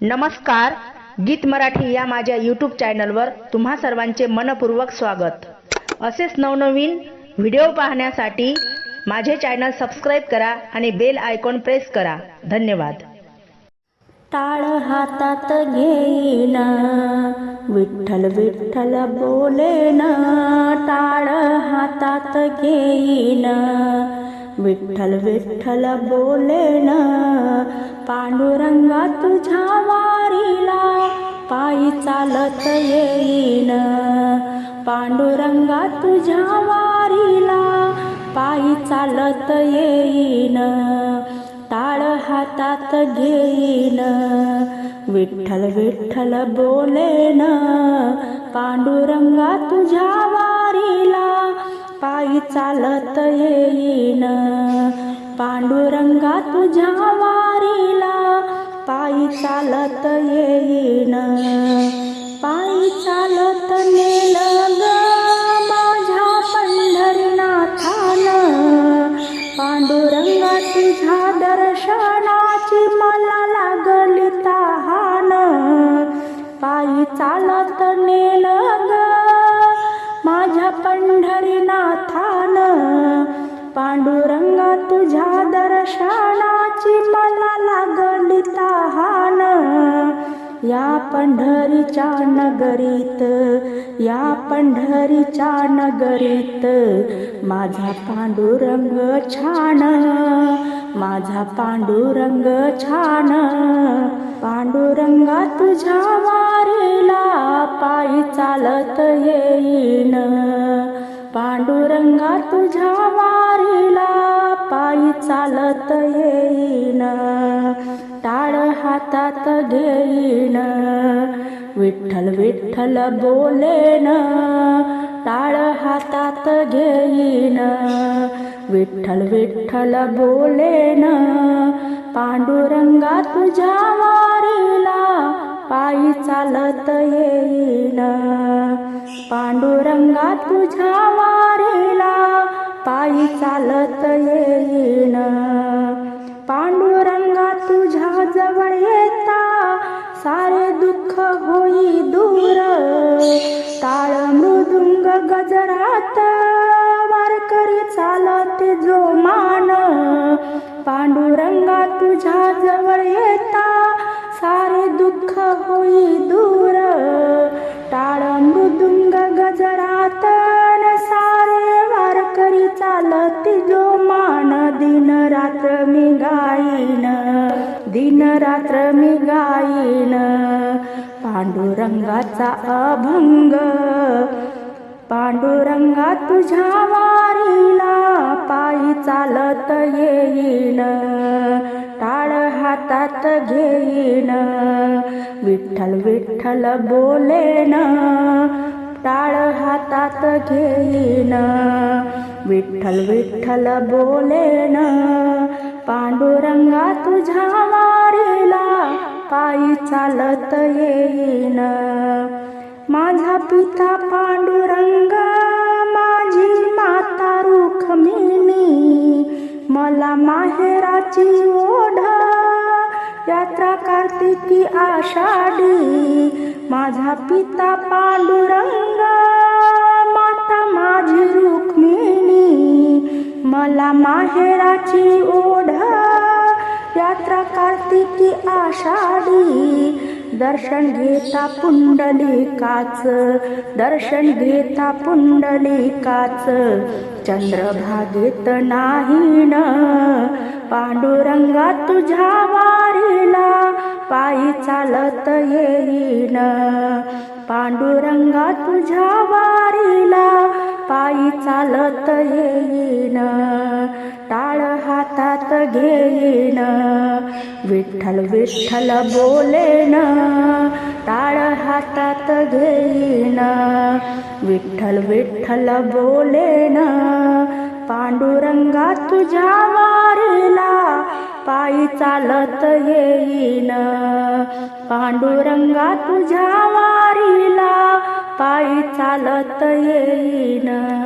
नमस्कार गीत मराठी या माझ्या यूट्यूब चॅनलवर तुम्हा सर्वांचे मनपूर्वक स्वागत. असेच नवनवीन व्हिडिओ पाहण्यासाठी माझे चॅनल सबस्क्राईब करा आणि बेल आयकॉन प्रेस करा. धन्यवाद. टाळ हातात घेईन विठ्ठल विठ्ठल बोलेन टाळ हातात घेईन विठ्ठल विठ्ठल बोलेन पांडुरंगा तुझ्या चालत येईन. पांडुरंगा तुझ्या वारीला पायी चालत येईन. टाळ हातात घेईन. विठ्ठल विठ्ठल बोलेन पांडुरंगा तुझ्या वारीला पायी चालत येईन. पांडुरंगा तुझ्या वारीला चालत येईन. पायी चालत नेल ग माझ्या पंढरीनाथान. पांडुरंगा तुझ्या दर्शनाची मला लागली तहान. पायी चालत नेल ग माझ्या पंढरीनाथान. पांडुरंगा तुझ्या दर्शना मला हान या पंढरीच्या नगरीत या पंढरीच्या नगरीत माझा पांडुरंग छान माझा पांडुरंग छान. पांडुरंगा तुझ्या वारीला पायी चालत येईन. पांडुरंगा तुझ्या वारीला पायी चालत येईन. टाळ हातात घेईन. विठ्ठल विठ्ठल बोलेन. टाळ हातात घेईन. विठ्ठल विठ्ठल बोलेन. पांडुरंगा तुझ्या वारीला पायी चालत येईन. पांडुरंगा तुझ्या वारीला पायी चालत येईन. पांडुरंगा तुझ्या जवळ येता. सारे दुःख होई दूर. टाळ मृदुंग गजरात. वारकरी चालत जो मान पांडुरंगा तुझ्या जवळ येता. चालते जो मान दिन रात्र मी गाईन दिन रात्र मी गाईन पांडुरंगाचा अभंग पांडुरंगा तुझ्या वारीला पायी चालत येईन. टाळ हातात घेईन विठ्ठल विठ्ठल बोलेन टाळ हातात घेईन. विठ्ठल विठ्ठल बोलेन पांडुरंगा तुझ्या वारीला पायी चालत येईन. माझा पिता पांडुरंग माझी माता रुखमिनी मला माहेराची ओढ यात्रा कार्तिकी आषाढी. माझा पिता पांडुरंग माता माझी रुक्मिणी. मला माहेराची ओढ. यात्रा कार्तिकी आषाढी. दर्शन घेता पुंडलिकाच दर्शन घेता पुंडलिकाच. चंद्रभागेत नाहीन पांडुरंगा तुझ्या वारीला पायी चालत येईन. पांडुरंगा तुझ्या वारीला पायी चालत येईन. टाळ हातात घेईन. विठ्ठल विठ्ठल बोलेन टाळ हातात घेईन. विठ्ठल विठ्ठल बोलेन पांडुरंगा तुझ्या वारीला पायी चालत येईन. पांडुरंगा तुझ्या वारीला पायी चालत येईन.